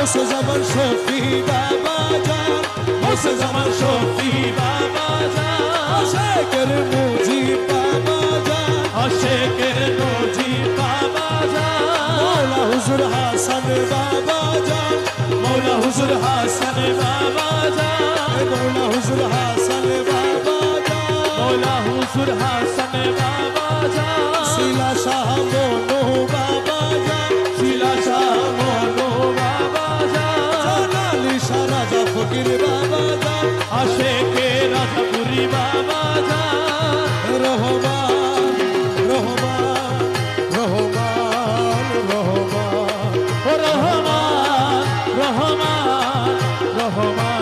জামান শফি বাবা জান গৌসে জামান শফি বাবা জান শেখের মুজি বাবা জান আশেকের নজি বাবা জান মৌলা হুজুর হাসান বাবা জান মৌলা হুজুর হাসান বাবা জান মৌলা হুজুর হাসান বাবা জান মৌলা হুজুর হাসান বাবা রাজা ফকির বাবা জান আশেকে রাধাপুরি বাবা জান রহমান রহমান রহমান রহমান রহমান রহমান রহমান